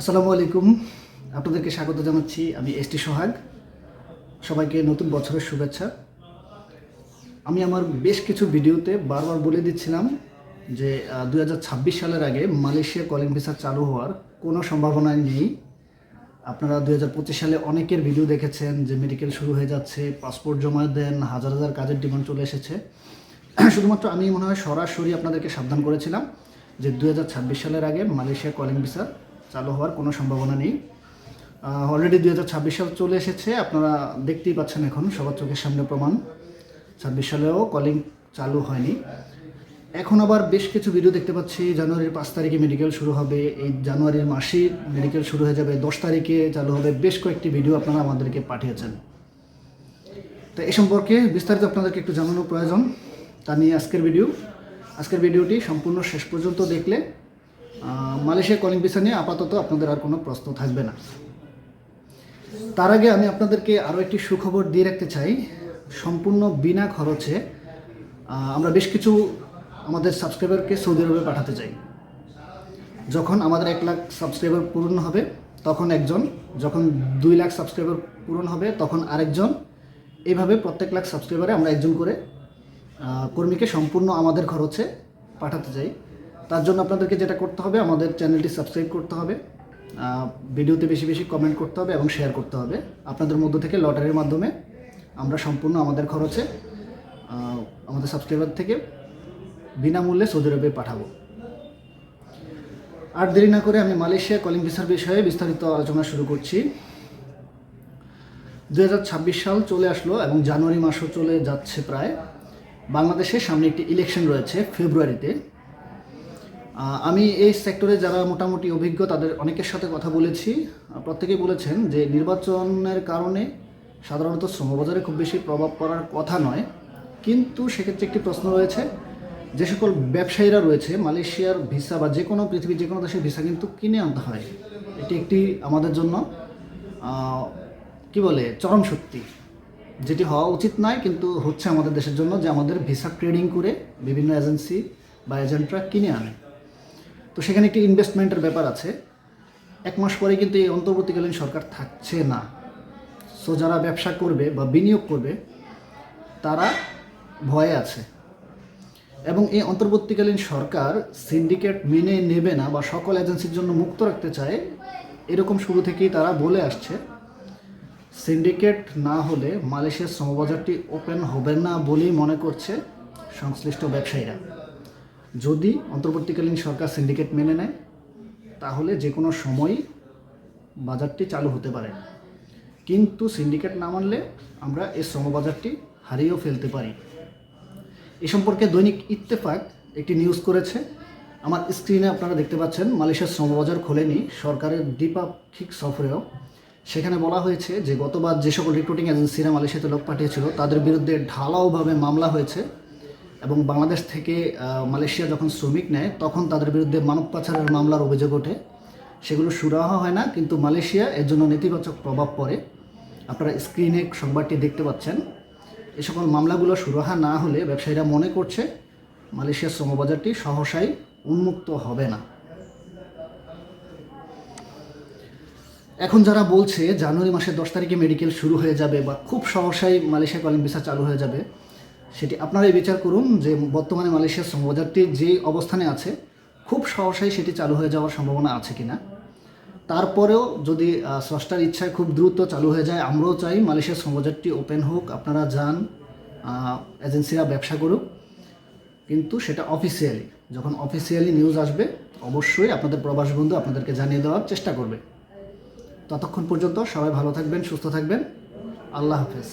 আসসালামু আলাইকুম। আপনাদেরকে স্বাগত জানাচ্ছি। আমি এস টি সোহাগ। সবাইকে নতুন বছরের শুভেচ্ছা। আমি আমার বেশ কিছু ভিডিওতে বারবার বলে দিচ্ছিলাম যে দু হাজার ছাব্বিশ সালের আগে মালয়েশিয়া কলিং ভিসা চালু হওয়ার কোনো সম্ভাবনা নেই। আপনারা দুই হাজার পঁচিশ সালে অনেকের ভিডিও দেখেছেন যে মেডিকেল শুরু হয়ে যাচ্ছে পাসপোর্ট জমা দেন, হাজার হাজার কাজের ডিমান্ড চলে এসেছে। শুধুমাত্র আমি মনে হয় সরাসরি আপনাদেরকে সাবধান করেছিলাম যে, দুই হাজার ছাব্বিশ সালের আগে মালয়েশিয়া কলিং ভিসা চালু হওয়ার কোনো সম্ভাবনা নেই। অলরেডি দু সাল চলে এসেছে, আপনারা দেখতেই পাচ্ছেন এখন সবার চোখের সামনে প্রমাণ। ছাব্বিশ সালেও কলিং চালু হয়নি। এখন আবার বেশ কিছু ভিডিও দেখতে পাচ্ছি, জানুয়ারির পাঁচ তারিখে মেডিকেল শুরু হবে, এই জানুয়ারির মাসেই মেডিকেল শুরু হয়ে যাবে, দশ তারিখে চালু হবে, বেশ কয়েকটি ভিডিও আপনারা আমাদেরকে পাঠিয়েছেন। তো এ সম্পর্কে বিস্তারিত আপনাদেরকে একটু জানানোর প্রয়োজন, তা নিয়ে আজকের ভিডিও আজকের ভিডিওটি সম্পূর্ণ শেষ পর্যন্ত দেখলে মালয়েশিয়া কলিং ভিসা নিয়ে আপাতত আপনাদের আর কোনো প্রশ্ন থাকবে না। তার আগে আমি আপনাদেরকে আরও একটি সুখবর দিয়ে রাখতে চাই। সম্পূর্ণ বিনা খরচে আমরা বেশ কিছু আমাদের সাবস্ক্রাইবারকে সৌদি আরবে পাঠাতে চাই। যখন আমাদের এক লাখ সাবস্ক্রাইবার পূরণ হবে, তখন একজন, যখন দুই লাখ সাবস্ক্রাইবার পূরণ হবে, তখন আরেকজন। এভাবে প্রত্যেক লাখ সাবস্ক্রাইবারে আমরা একজন করে কর্মীকে সম্পূর্ণ আমাদের খরচে পাঠাতে চাই। তার জন্য আপনাদেরকে যেটা করতে হবে, আমাদের চ্যানেলটি সাবস্ক্রাইব করতে হবে ভিডিওতে বেশি বেশি কমেন্ট করতে হবে এবং শেয়ার করতে হবে। আপনাদের মধ্য থেকে লটারির মাধ্যমে আমরা সম্পূর্ণ আমাদের খরচে আমাদের সাবস্ক্রাইবার থেকে বিনামূল্যে সৌদি আরবে পাঠাবো। আর দেরি না করে আমি মালয়েশিয়া কলিং ভিসার বিষয়ে বিস্তারিত আলোচনা শুরু করছি। দু হাজার ছাব্বিশ সাল চলে আসলো এবং জানুয়ারি মাসও চলে যাচ্ছে প্রায়। বাংলাদেশের সামনে একটি ইলেকশন রয়েছে ফেব্রুয়ারিতে আমি এই সেক্টরে যারা মোটামুটি অভিজ্ঞ, তাদের অনেকের সাথে কথা বলেছি। প্রত্যেকেই বলেছেন যে নির্বাচনের কারণে সাধারণত শ্রমবাজারে খুব বেশি প্রভাব পড়ার কথা নয়। কিন্তু সেক্ষেত্রে একটি প্রশ্ন রয়েছে, যে সকল ব্যবসায়ীরা রয়েছে, মালয়েশিয়ার ভিসা বা যে কোনো পৃথিবীর যে কোনো দেশের ভিসা কিন্তু কিনে আনতে হয়। এটি একটি আমাদের জন্য কি বলে, চরম সত্যি যেটি হওয়া উচিত নয়, কিন্তু হচ্ছে আমাদের দেশের জন্য যে আমাদের ভিসা ট্রেডিং করে বিভিন্ন এজেন্সি বা এজেন্টরা কিনে আনে। তো সেখানে একটি ইনভেস্টমেন্টের ব্যাপার আছে। এক মাস পরে কিন্তু এই অন্তর্বর্তীকালীন সরকার থাকছে না। সো যারা ব্যবসা করবে বা বিনিয়োগ করবে, তারা ভয়ে আছে। এবং এই অন্তর্বর্তীকালীন সরকার সিন্ডিকেট মেনে নেবে না বা সকল এজেন্সির জন্য মুক্ত রাখতে চায়, এরকম শুরু থেকেই তারা বলে আসছে। সিন্ডিকেট না হলে মালয়েশিয়ার শ্রমবাজারটি ওপেন হবে না বলেই মনে করছে সংশ্লিষ্ট ব্যবসায়ীরা। যদি অন্তর্বর্তীকালীন সরকার সিন্ডিকেট মেনে নেয়, তাহলে যে কোনো সময়ই বাজারটি চালু হতে পারে। কিন্তু সিন্ডিকেট না মানলে আমরা এই শ্রমবাজারটি হারিয়েও ফেলতে পারি। এ সম্পর্কে দৈনিক ইত্তেফাক একটি নিউজ করেছে। আমার স্ক্রিনে আপনারা দেখতে পাচ্ছেন, মালয়েশিয়ার শ্রমবাজার খোলেনি সরকারের দ্বিপাক্ষিক সফরেও। সেখানে বলা হয়েছে যে গতবার যে সকল রিক্রুটিং এজেন্সিরা মালয়েশিয়াতে লোক পাঠিয়েছিল, তাদের বিরুদ্ধে ঢালাওভাবে মামলা হয়েছে। এবং বাংলাদেশ থেকে মালয়েশিয়া যখন শ্রমিক নেয়, তখন তাদের বিরুদ্ধে মানব পাচারের মামলার অভিযোগ ওঠে। সেগুলো সুরাহা হয় না, কিন্তু মালয়েশিয়া এর জন্য নেতিবাচক প্রভাব পড়ে। আপনারা স্ক্রিনে সংবাদটি দেখতে পাচ্ছেন। এ সকল মামলাগুলো সুরাহা না হলে ব্যবসায়ীরা মনে করছে, মালয়েশিয়ার শ্রমবাজারটি সহসাই উন্মুক্ত হবে না। এখন যারা বলছে, জানুয়ারি মাসের দশ তারিখে মেডিকেল শুরু হয়ে যাবে বা খুব সহসাই মালয়েশিয়া কলিং ভিসা চালু হয়ে যাবে সেটি আপনারাই বিচার করুন যে বর্তমানে মালয়েশিয়ার শ্রমবাজারটি যে অবস্থানে আছে, খুব সহসাই সেটি চালু হয়ে যাওয়ার সম্ভাবনা আছে কি না তারপরেও যদি স্রষ্টার ইচ্ছায় খুব দ্রুত চালু হয়ে যায়, আমরাও চাই মালয়েশিয়ার শ্রমবাজারটি ওপেন হোক, আপনারা যান এজেন্সিরা ব্যবসা করুক। কিন্তু সেটা অফিসিয়ালি যখন অফিসিয়ালি নিউজ আসবে, অবশ্যই আপনাদের প্রবাস বন্ধু আপনাদেরকে জানিয়ে দেওয়ার চেষ্টা করবে। ততক্ষণ পর্যন্ত সবাই ভালো থাকবেন, সুস্থ থাকবেন। আল্লাহ হাফেজ।